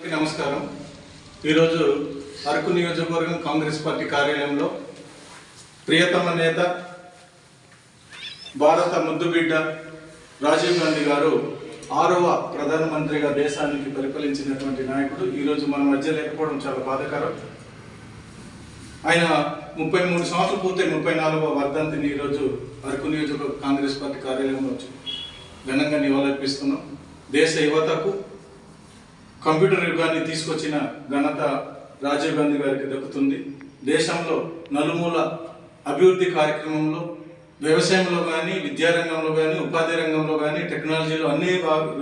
నమస్కారం. ఈరోజు అరకు నియోజకవర్గం కాంగ్రెస్ పార్టీ కార్యాలయంలో ప్రియతమ నేత భారత ముద్దుబిడ్డ రాజీవ్ గాంధీ గారు ఆరవ ప్రధానమంత్రిగా దేశానికి పరిపాలించినటువంటి నాయకుడు. ఈరోజు మన మధ్య లేకపోవడం చాలా బాధకరం. ఆయన ముప్పై మూడు సంవత్సరాలు పూర్తయి ముప్పై నాలుగవ వర్ధంతిని ఈరోజు అరకు నియోజకవర్గ కాంగ్రెస్ పార్టీ కార్యాలయంలో వచ్చి ఘనంగా నివాళులర్పిస్తున్నాం. దేశ యువతకు కంప్యూటర్ యుగాన్ని తీసుకొచ్చిన ఘనత రాజీవ్ గాంధీ గారికి దక్కుతుంది. దేశంలో నలుమూల అభివృద్ధి కార్యక్రమంలో వ్యవసాయంలో కానీ విద్యారంగంలో కానీ ఉపాధి రంగంలో కానీ టెక్నాలజీలో అన్ని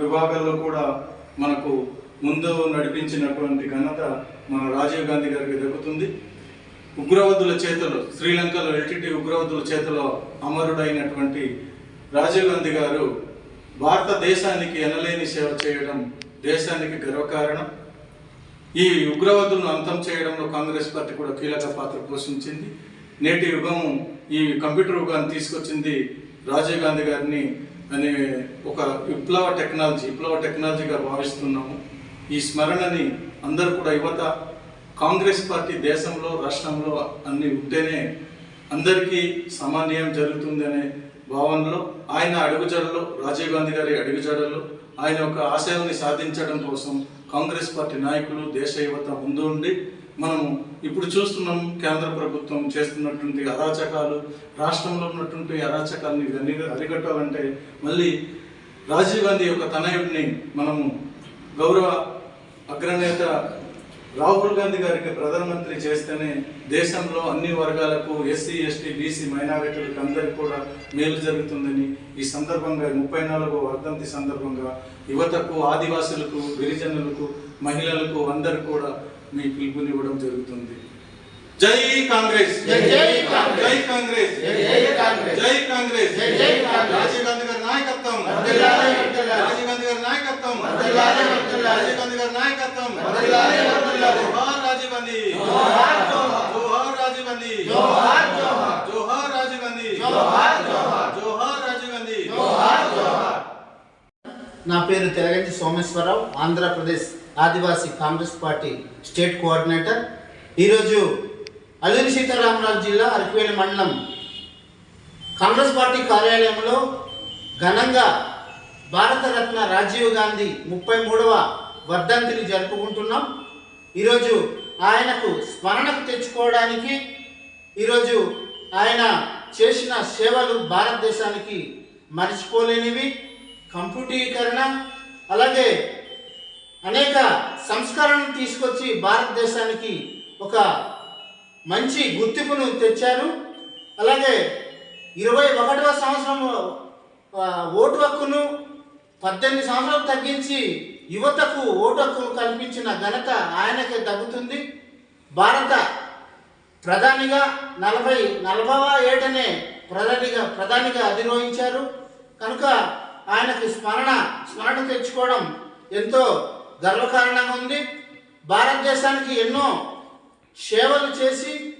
విభాగాల్లో కూడా మనకు ముందు నడిపించినటువంటి ఘనత మన రాజీవ్ గాంధీ గారికి దక్కుతుంది. ఉగ్రవాదుల చేతిలో శ్రీలంకలో ఎల్టీటీ ఉగ్రవాదుల చేతిలో అమరుడైనటువంటి రాజీవ్ గాంధీ గారు భారతదేశానికి ఎనలేని సేవ చేయడం దేశానికి గర్వకారణం. ఈ ఉగ్రవాదులను అంతం చేయడంలో కాంగ్రెస్ పార్టీ కూడా కీలక పాత్ర పోషించింది. నేటి యుగం ఈ కంప్యూటర్ యుగాన్ని తీసుకొచ్చింది రాజీవ్ గాంధీ గారిని అనే ఒక విప్లవ టెక్నాలజీ విప్లవ టెక్నాలజీగా భావిస్తున్నాము. ఈ స్మరణని అందరూ కూడా యువత కాంగ్రెస్ పార్టీ దేశంలో రాష్ట్రంలో అన్ని ఉంటేనే అందరికీ సమాన్యాయం జరుగుతుంది అనే భావనలో ఆయన అడుగుజాడలో రాజీవ్ గాంధీ గారి అడుగుజాడలో ఆయన యొక్క ఆశయాల్ని సాధించడం కోసం కాంగ్రెస్ పార్టీ నాయకులు దేశ యువత ముందు ఉండి మనం ఇప్పుడు చూస్తున్నాం కేంద్ర ప్రభుత్వం చేస్తున్నటువంటి అరాచకాలు రాష్ట్రంలో ఉన్నటువంటి అరాచకాలను ఇవన్నీ అరికట్టాలంటే మళ్ళీ రాజీవ్ గాంధీ యొక్క తనయుడిని మనము గౌరవ అగ్రనేత రాహుల్ గాంధీ గారికి ప్రధానమంత్రి చేస్తేనే దేశంలో అన్ని వర్గాలకు ఎస్సీ ఎస్టీ బీసీ మైనారిటీలకు అందరికీ కూడా మేలు జరుగుతుందని ఈ సందర్భంగా ముప్పై నాలుగో వర్ధంతి సందర్భంగా యువతకు ఆదివాసులకు గిరిజనులకు మహిళలకు అందరికి కూడా మీ పిలుపునివ్వడం జరుగుతుంది జై కాంగ్రెస్ జై కాంగ్రెస్. జై కాంగ్రెస్. రాజీవ్ గాంధీ గారి నాయకత్వం. రాజీవ్ గాంధీ గారి నాయకత్వం. రాజీవ్ గాంధీ గారి నాయకత్వం వర్ధిల్లాలి, వర్ధిల్లాలి. జోహార్ రాజీవ్ గాంధీ జోహార్, జోహార్. జోహార్ రాజీవ్ గాంధీ జోహార్, జోహార్. జోహార్ రాజీవ్ గాంధీ జోహార్, జోహార్. జోహార్ రాజీవ్ గాంధీ జోహార్, జోహార్. నా పేరు Telaganti Someswararao Andhra Pradesh Adivasi Congress party state coordinator ఈరోజు అల్లూరి సీతారామరాజు జిల్లా అరకువేలి మండలం కాంగ్రెస్ పార్టీ కార్యాలయంలో ఘనంగా భారతరత్న రాజీవ్ గాంధీ ముప్పై మూడవ వర్ధంతిని జరుపుకుంటున్నాం. ఈరోజు ఆయనకు స్మరణకు తెచ్చుకోవడానికి ఈరోజు ఆయన చేసిన సేవలు భారతదేశానికి మర్చిపోలేనివి. కంప్యూటీకరణ అలాగే అనేక సంస్కరణలు తీసుకొచ్చి భారతదేశానికి ఒక మంచి గుర్తింపును తెచ్చారు. అలాగే ఇరవై ఒకటవ సంవత్సరం ఓటు హక్కును పద్దెనిమిది సంవత్సరాలు తగ్గించి యువతకు ఓటు హక్కును కల్పించిన ఘనత ఆయనకే దక్కుతుంది భారత ప్రధానిగా నలభై నలభవ ఏటనే ప్రధానిగా ప్రధానిగా అధిరోహించారు. కనుక ఆయనకు స్మరణ స్మరణ తెచ్చుకోవడం ఎంతో గర్వకారణంగా ఉంది. భారతదేశానికి ఎన్నో సేవలు చేసి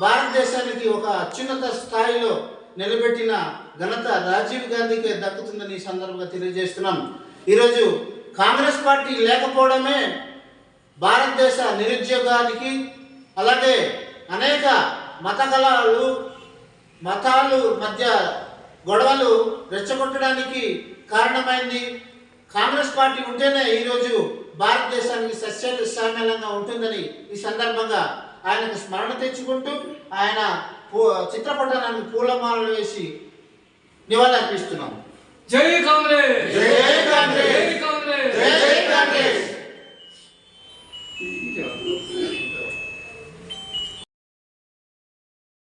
భారతదేశానికి ఒక అత్యున్నత స్థాయిలో నిలబెట్టిన ఘనత రాజీవ్ గాంధీకి దక్కుతుందని ఈ సందర్భంగా తెలియజేస్తున్నాం. ఈరోజు కాంగ్రెస్ పార్టీ లేకపోవడమే భారతదేశ నిరుద్యోగానికి అలాగే అనేక మత కళలు మతాలు మధ్య గొడవలు రెచ్చగొట్టడానికి కారణమైంది. కాంగ్రెస్ పార్టీ ఉంటేనే ఈరోజు భారతదేశానికి సస్యాలు సామ్యాలంగా ఉంటుందని ఈ సందర్భంగా ఆయనకు స్మరణ తెచ్చుకుంటూ ఆయన చిత్రపటానికి పూలమాలలు వేసి నివాళులర్పిస్తున్నాం. జై కాంగ్రెస్! జై